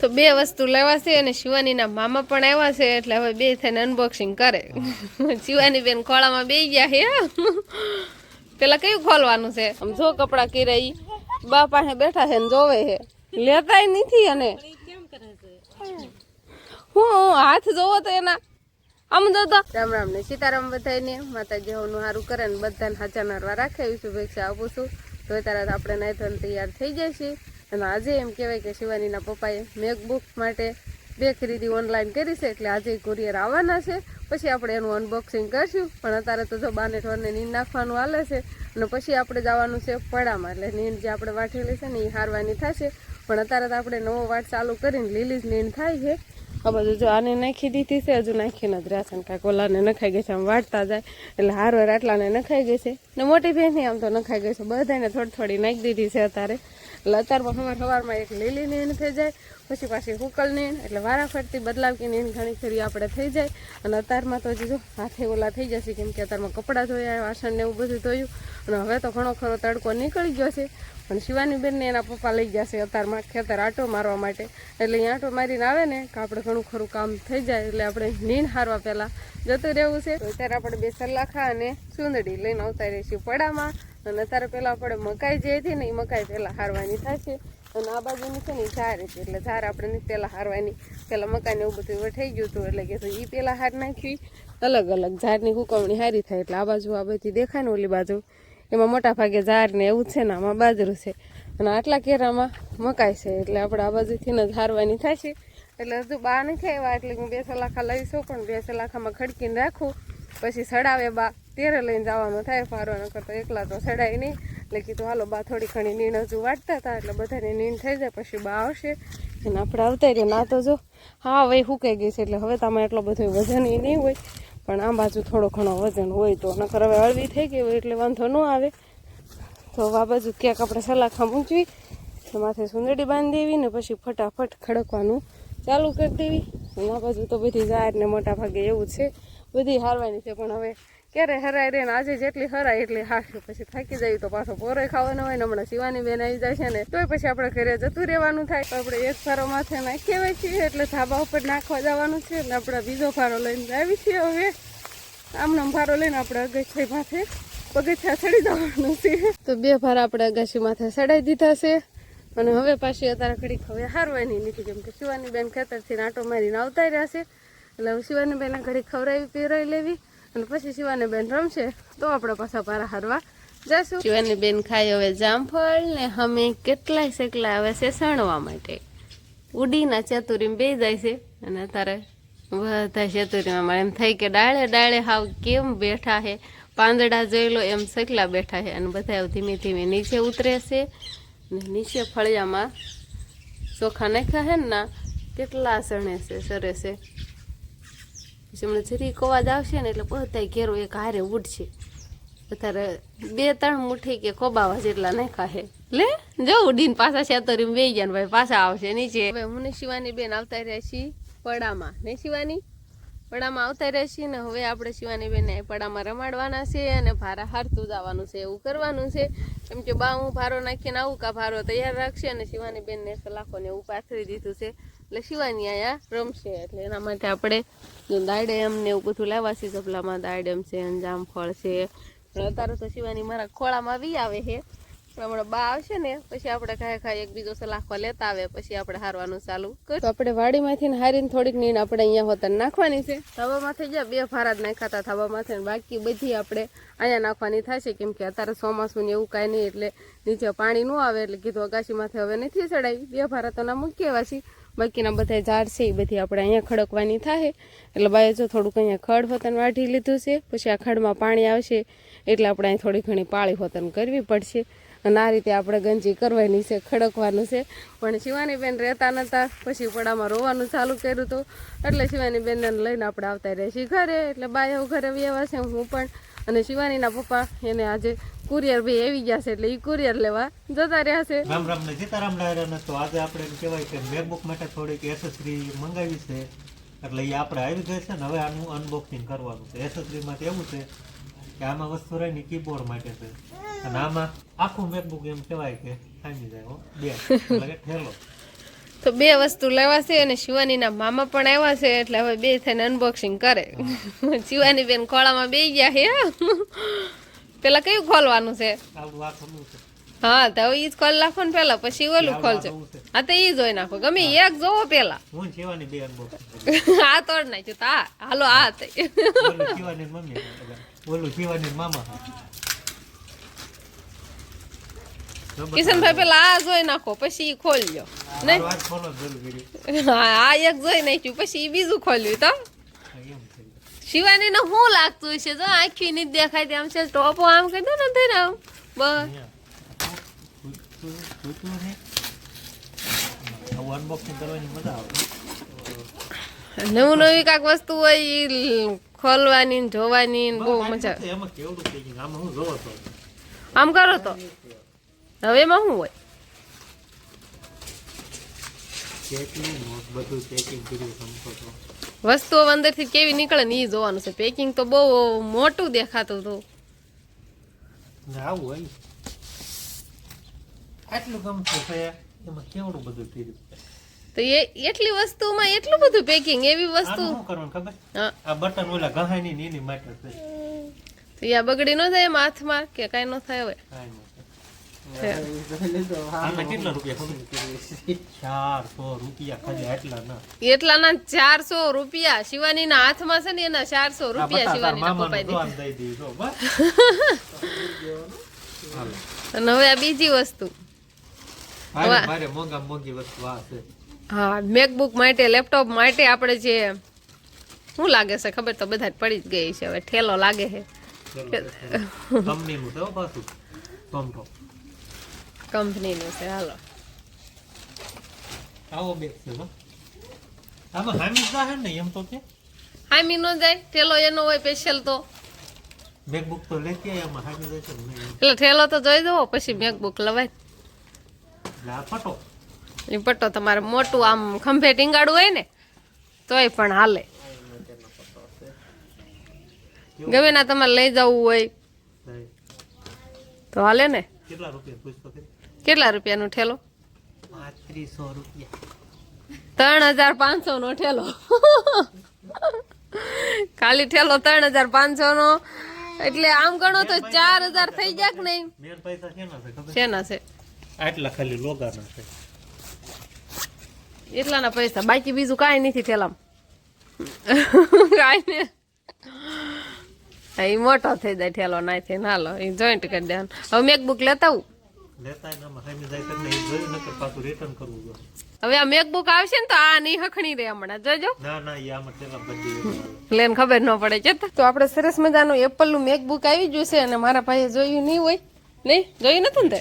તો બે વસ્તુ લેવા છે અને શિવાનીના મામા પણ આવ્યા છે એટલે હવે બે થઈને અનબોક્સિંગ કરે. શિવાની બેન ખોળામાં બે ગયા હે. પેલા કયું ખોલવાનું છે? આમ જો કપડા કિરાઈ બા પાસે બેઠા છે ને જોવે છે. લેતાય નથી અને. હું હાથ જોવો તો એના. આમ જો તો. રામ રામ ને સીતારામ બધાને માતાજી હોનું સારું કરે ને બધાને હાચા નરવા રાખે. એવી શુભેચ્છા આપું છું. તો તારા આપણે નાઈ તૈયાર થઈ જાય છે અને આજે એમ કહેવાય કે શિવાનીના પપ્પાએ મેકબુક માટે બે ખરીદી ઓનલાઈન કરી છે એટલે આજે કુરિયર આવવાના છે. પછી આપણે એનું અનબોક્સિંગ કરશું. પણ અત્યારે તો જો બાને ઠોરને નીંદ નાખવાનું હાલે છે અને પછી આપણે જવાનું છે પડામાં. એટલે નીંદ જે આપણે વાટેલી છે ને એ હારવાની થશે. પણ અત્યારે તો આપણે નવો વાટ ચાલુ કરીને લીલી જ નીંદ થાય છે. આ બધું જો આને નાખી દીધી છે. હજુ નાખીને જ રહ્યા છે ને કાંઈક ઓલાને નખાઈ ગઈ છે. આમ વાટતા જાય. એટલે હારવાર આટલાને નખાઈ ગઈ છે. ને મોટી બહેનની આમ તો નખાઈ ગઈ છે. બધાને થોડી થોડી નાખી દીધી છે અત્યારે. એટલે અત્યારમાં સવાર સવારમાં એક લીલી નીણ થઈ જાય, પછી પાછી હુકલ નીણ, એટલે વારાફરતી બદલાવકી નીણ ઘણી ખરી આપણે થઈ જાય. અને અત્યારમાં તો જો હાથે ઓલા થઈ જશે, કેમ કે અત્યારમાં કપડાં ધોયા, વાસણ ને એવું બધું ધોયું. અને હવે તો ઘણો ખરો તડકો નીકળી ગયો છે. પણ શિવાની બેનને એના પપ્પા લઈ જશે અત્યારમાં ખેતર આંટો મારવા માટે. એટલે અહીં આંટો મારીને આવે ને કે આપણે ઘણું ખરું કામ થઈ જાય. એટલે આપણે નીણ હારવા પહેલાં જતું રહેવું છે. અત્યારે આપણે બે સલાખા અને સુંદડી લઈને આવતા રહીશું પડામાં. અને અત્યારે પહેલાં આપણે મકાઈ જે હતી ને એ મકાઈ પહેલાં હારવાની થશે. અને આ બાજુની છે ને ઝાર હતી. એટલે ઝાર આપણે પહેલાં હારવાની. પહેલાં મકાઈને એવું બધું વઠાઈ ગયું હતું. એટલે કે એ પહેલાં હાર નાખી. અલગ અલગ ઝાડની હુકવણી હારી થાય. એટલે આ બાજુ આ બધી દેખાય ને ઓલી બાજુ. એમાં મોટા ભાગે ઝાડ ને એવું છે ને આમાં બાજરું છે. અને આટલા કેરામાં મકાઈ છે. એટલે આપણે આ બાજુથી જ હારવાની થાય છે એટલે હજુ બા નથી આવ્યા. એટલે હું બે સલાખા લઈશું પણ બે સલાખામાં ખડકીને રાખું. પછી સડાવે બા. તેરે લઈને જવાનું થાય ફારવાનો કરતો એકલા તો સડાય નહીં. એટલે કીધું, હાલો, બા, થોડી ઘણી નીણ હજુ વાટતા હતા, એટલે બધાને નીણ થઈ જાય, પછી બા આવશે. અને આપણે આવતા રહીએ ના તો જો, હા, હવે હુકાઈ ગઈ છે, એટલે હવે તમે એટલો બધો વજન ય નહીં હોય. પણ આ બાજુ થોડો ઘણો વજન હોય તો, નકર હવે હળવી થઈ ગઈ હોય, એટલે વાંધો ન આવે. તો આ બાજુ ક્યાંક આપણે સલાખા મૂકવી માથે સુંદડી બાંધી દેવી, ને પછી ફટાફટ ખડકવાનું ચાલુ કરી દેવી. અને આ બાજુ તો બધી જાહેર ને મોટા ભાગે એવું છે. બધી હારવાની છે, પણ હવે ક્યારે હરાય રે ને આજે જેટલી હરાય એટલી હારશે પછી થાકી જાય તો પાછો પોરે ખાવાનો હોય ને હમણાં શિવાની બેન આવી જાય છે ને, તોય પછી આપણે ઘરે જતું રહેવાનું થાય. તો આપણે એક ફારો માથે નાખી હોય છીએ એટલે ધાબા ઉપર નાખવા જવાનું છે એટલે આપણે બીજો ફારો લઈને આવી છીએ હવે. આમનો ફારો લઈને આપણે અગચ્છાઈ માથે પગથિયા ચડી જવાનું છે. તો બે ભાર આપણે અગાસી માથે ચડાઈ દીધા છે. અને હવે પાછી અત્યારે ઘડીક હવે હારવાની નીકળી. કેમ કે શિવાની બેન ખેતરથી આંટો મારીને આવતા રહ્યા છે. એટલે શિવાની બેને ઘડીક ખવડાવી પીવરાવી લેવી. અને પછી શિવાની બેન રમશે તો આપણે પાછા પારા હારવા જશું. શિવાની બેન ખાઈ હવે જામફળ ને અમે કેટલાય સેકલા આવે છે સણવા માટે. ઉડીના ચતુરીમાં બે જાય છે અને અત્યારે બધા ચતુરીમાં એમ થાય કે ડાળે ડાળે હાવ કેમ બેઠા છે પાંદડા જોઈ લો એમ સકલા બેઠા છે અને બધા ધીમે ધીમે નીચે ઉતરે છે ને નીચે ફળિયામાં ચોખા નાખ્યા છે ના કેટલા સણે છે સરે છે. પછી હમણાં જરી અવાજ આવશે ને એટલે બધા ઘેરો એક હારે ઉડશે. અત્યારે બે ત્રણ મુઠ્ઠી કે કોબાવા જેટલા નાખ્યા છે. લે, જો ઉડીને પાછા શેતરી બે ગયા ભાઈ, પાછા આવશે નીચે. હવે હું ને શિવાની બેન આવતા રહ્યા છીએ પડામાં. ને શિવાની? પડામાં આવતા રહેશે ને હવે આપણે શિવાની બેનને પડામાં રમાડવાના છે અને ભારા હારતું જવાનું છે, એવું કરવાનું છે. કેમ કે બા, હું ભારો નાખીને આવું કા ભારો તૈયાર રાખશે અને શિવાની બેનને સલાખોને એવું પાથરી દીધું છે. એટલે શિવાની અહીંયા રમશે, એટલે એના માટે આપણે દાડેમ ને એવું બધું લાવવા છે જબલામાં દાડેમ છે અને જામફળ છે. અત્યારે તો શિવાની મારા ખોળામાં વી આવે છે. હમણાં બા આવશે ને પછી આપણે ખાય ખાય એક બીજો સલાખવા લેતા આવે પછી આપણે હારવાનું ચાલુ કરું. આપણે વાડીમાંથી હારીને થોડીક નીણ આપણે અહીંયા હોતન નાખવાની છે. થાબામાં જ્યાં બે ભારા જ નાખાતા થાબામાંથી બાકી બધી આપણે અહીંયા નાખવાની થશે કેમ કે અત્યારે ચોમાસું ને એવું કાંઈ નહીં એટલે નીચે પાણી ન આવે એટલે કીધું અગાશીમાંથી હવે નથી ચડાવી બે ફારા તો ના મૂકીએ વાસી. બાકીના બધા ઝાડ છે એ બધી આપણે અહીંયા ખડકવાની થાય. એટલે બાએ જો થોડુંક અહીંયા ખડ હોતન વાઢી લીધું છે પછી આ ખડમાં પાણી આવશે એટલે આપણે અહીં થોડી ઘણી પાળી હોતન કરવી પડશે. અને આ રીતે આપણે ગંજી કરવાની છે, ખડકવાનું છે. પણ શિવાની બેન રહેતા નહોતા પછી પડામાં રોવાનું ચાલુ કર્યું હતું. એટલે શિવાની બેનને લઈને આપણે આવતા રહીએ છીએ ઘરે. એટલે બાય હું ઘરે વ્યવા છે, હું પણ. અને શિવાનીના પપ્પા એને આજે કુરિયર ભાઈ આવી ગયા છે, એટલે એ કુરિયર લેવા જતા રહ્યા છે. રામ રામ ને સીતારામ ડાયરાને તો આજે આપણે એમ કહેવાય કે મેકબુક માટે થોડીક એસેસરી મંગાવી છે. એટલે એ આપણે આવી ગઈ છે ને હવે આનું અનબોક્સિંગ કરવાનું છે. એસેસરીમાં એવું છે કે આમાં વસ્તુ રહી ને કીબોર્ડ માટે છે. અને આમાં આખું મેકબુક એમ કહેવાય કે થામી જાય હો. બે. એટલે કે ઠેલો તો બે વસ્તુ લેવા છે અને શિવાનીના મામા પણ આવ્યા છે એટલે હવે બે થઈને અનબોક્સિંગ કરે. શિવાની બેન ખોળામાં બે ગયા છે પેલા કયું ખોલવાનું છે? ખમું હા તો હવે ઈ જ ખોલ નાખો ને પેલા પછી ઓલું ખોલજો. આ હા તો ઈ જોઈ નાખો. ગમે એક જોવો પેલા. હું તોડ નાખ્યું તો હાલો આ થઈ. ઓલું શિવાની મમ્મી ઓલું શિવાની મામા. કિશનભાઈ પેલા આ જોઈ નાખો પછી ખોલજો હા આ એક જોઈ નાખ્યું પછી બીજું ખોલ્યું તો. શિવાની ને શું લાગતું છે જો આખી ની દેખાય તેમ છે ટોપો આમ કરી દો ને થઈ આમ. બસ. નવું નવી કાંક વસ્તુ હોય એ ખોલવાની ને જોવાની બહુ મજા આમ કરો તો. હવે એમાં શું હોય? વસ્તુઓ અંદરથી કેવી નીકળે ને એ જોવાનું છે. પેકિંગ તો બહુ મોટું દેખાતું હતું. આવું આટલું ગમતું છે એમાં કેવડું બધું કર્યું? તો એ એટલી વસ્તુમાં એટલું બધું પેકિંગ એવી વસ્તુ? શું કરવાનું ખબર? આ બટન ઓલા ગહાની ની માટે છે. તો યા બગડી ન એમ હાથમાં કે કાંઈ ન થાય હવે? કાંઈ ખબર ચારસો રૂપિયા ખાલી ના. એટલાના ચારસો રૂપિયા. શિવાનીના હાથમાં છે ને એના ચારસો રૂપિયા. હાલો. અને હવે આ બીજી વસ્તુ. હા મેકબુક માટે લેપટોપ માટે આપણે જે શું લાગે છે ખબર? તો બધા પડી જ ગઈ છે. હવે ઠેલો લાગે છે. કંપનીનું હો પાછું. કંપનીનું છે હાલો આવો બેગ છે હો આમાં હામી જાહે ને એમ તો કે હામી ન જાય ઠેલો એનો હોય સ્પેશિયલ તો મેકબુક તો લેતી આય આમાં હામી જશે ને નહીં. એટલે ઠેલો તો જોઈ દો પછી મેકબુક લવાય. એટલે આ ફટો. એ પટ્ટો તમારે મોટું આમ ખંભે ટીંગાડું હોય ને તોય પણ હાલે. ગમે ના તમારે લઈ જવું હોય થાય. તો હાલે ને. કેટલા રૂપિયા પૂછતો કે? કેટલા રૂપિયાનું ઠેલો? પાંત્રીસો રૂપિયા. ત્રણ હજાર પાંચસો નો ઠેલો. ખાલી ઠેલો ત્રણ હજાર પાંચસો નો એટલે આમ ગણો તો ચાર હજાર થઈ જાય કે નહીં શેના છે ખબર? શેના છે? આટલા ખાલી લોગાના છે. એટલાના પૈસા. બાકી બીજું કાંઈ નથી ઠેલામાં. કાંઈ ને. હા, મોટો થઈ જાય ઠેલો નાથી નાલો. એ જોઈન્ટ કરી દેવાનું. હવે મેકબુક લેતા આવું? ને તો હવે આ મેકબુક આવશે ને તો આ નહીં હખણી રે હમણાં જોજો ના ના પ્લેન ખબર ન પડે છે તો આપણે સરસ મજાનું એપલનું મેકબુક આવી ગયું છે અને મારા ભાઈએ જોયું નહીં હોય નહીં જોયું નથી ને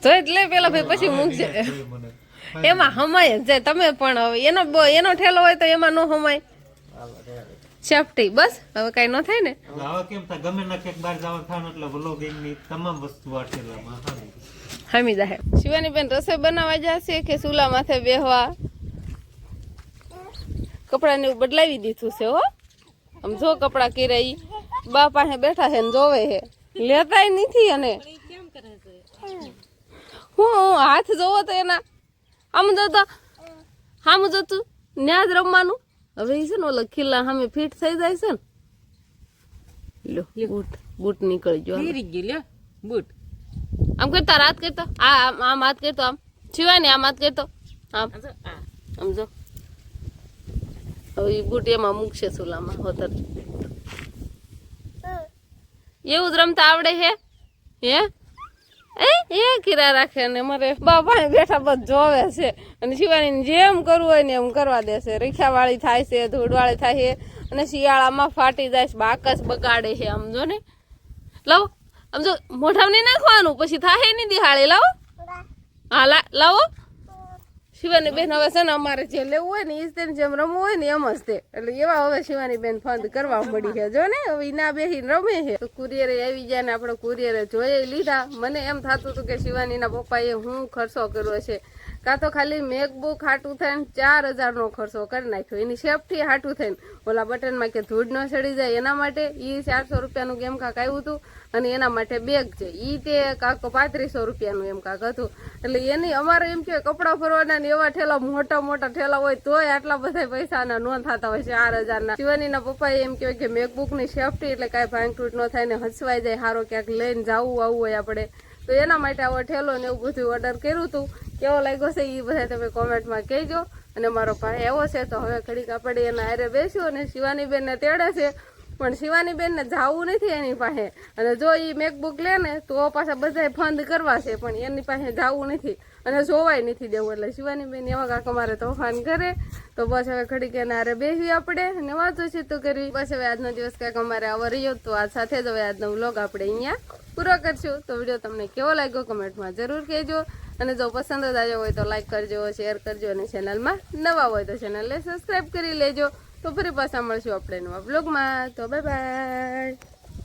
તે જ લે પેલા ભાઈ પછી મૂકજે એમાં હમાય જ તમે પણ હવે એનો એનો ઠેલો હોય તો એમાં ન હમાય સેફટી બસ હવે કાંઈ ન થાય ને? હવે કેમ થાય? ગમે ના ક્યાંક બહાર જવાનું થાય એટલે વ્લોગિંગની તમામ વસ્તુ આ ઠેલામાં હામી. હામી શિવાની બેન રસોઈ બનાવવા જશે કે ચૂલા માથે બેહવા? કપડાને બદલાવી દીધું છે હો. આમ જો કપડા કિરાઈ. બા પાસે બેઠા છે ને જોવે છે. લેતાય નથી અને હું હાથ જોવો તો એના. આમ જો તો આમ જોતું ન્યાજ રમવાનું. હવે એ છે ને ઓલા ખીલા સામે ફિટ થઈ જાય છે ને. લો બૂટ બૂટ નીકળી ગયો હાલો. બૂટ. આમ કરતા રાત કરતો આ આમ આમ હાથ કરતો આમ. શિવાની આમ હાથ કરતો આમ. આમ જો હવે એ બૂટ એમાં મૂકશે ચૂલામાં હોતર એવું જ રમતા આવડે છે હે? એ એ રાખે ને મારે બાપા બેઠા બધ જોવે છે. અને શિવાની જેમ કરવું હોય ને એમ કરવા દેશે રીક્ષાવાળી થાય છે ધૂળવાળી થાય છે. અને શિયાળામાં ફાટી જાય છે બાકસ બગાડે છે. આમ જો ને. લાવો. આમ જો મોઢામાં નહીં નાખવાનું પછી થાય નહીં દિહાળી. લાવો. હા લાવો. શિવાની બેન હવે છે ને અમારે જે લેવું હોય ને એ તેને જેમ રમવું હોય ને એમ જ તે. એટલે એવા હવે શિવાની બેન ફંદ કરવા મળી છે. જો ને, હવે ઈના બેહીને રમે છે. તો કુરિયરે આવી જાય ને આપણે કુરિયરે જોઈ લીધા. મને એમ થતું હતું કે શિવાનીના પપ્પાએ હું ખર્ચો કર્યો છે. કાં તો ખાલી મેકબુક હાટું થઈને ચાર હજારનો ખર્ચો કરી નાખ્યો. એની સેફટી હાટું થઈને ઓલા બટનમાં કે ધૂળ ન ચડી જાય. એના માટે એ ચારસો રૂપિયાનું ગેમ કાંક આવ્યું હતું અને એના માટે બેગ છે. એ તે કાંક પાંત્રીસો રૂપિયાનું એમ કાંક હતું. એટલે એની અમારે એમ કે કપડાં ફરવાના ને એવા ઠેલા મોટા મોટા ઠેલા હોય તોય આટલા બધા પૈસાના ન થતા હોય ચાર હજારના. શિવાનીના પપ્પાએ એમ કહેવાય કે મેકબુકની સેફટી એટલે કાંઈ ભાંગતૂટ ન થાય ને હસવાઈ જાય સારો ક્યાંક લઈને જવું આવવું હોય આપણે. તો એના માટે આવો ઠેલો ને એવું બધું ઓર્ડર કર્યું હતું કેવો લાગ્યો છે એ બધા તમે કોમેન્ટમાં કહેજો. અને મારો ભાઈ એવો છે, તો હવે ઘડીક આપણે એના હારે બેસ્યું અને શિવાની બેનને તેડે છે. પણ શિવાની બેનને જાવું નથી એની પાસે. અને જો એ મેકબુક લે ને, તો પાછા બધા ફંદ કરવા છે, પણ એની પાસે જાવું નથી. અને જોવાય નથી દેવું, એટલે શિવાની બેન એવા કાંક અમારે તોફાન કરે. તો બસ હવે ઘડીક એના નારે બેસી આપણે. અને વાંચો છે તો કરવી બસ હવે આજનો દિવસ કાંઈક અમારે આવો રહ્યો તો આજ સાથે જ હવે આજનો વ્લોગ આપણે અહીંયા પૂરો કરશું. તો વીડિયો તમને કેવો લાગ્યો કમેન્ટમાં જરૂર કહેજો. અને જો પસંદ જ આવ્યો હોય તો લાઈક કરજો, શેર કરજો અને ચેનલમાં નવા હોય તો ચેનલને સબસ્ક્રાઈબ કરી લેજો. તો ફરી પાછા મળશું આપણે નવા બ્લોગમાં તો બાય બાય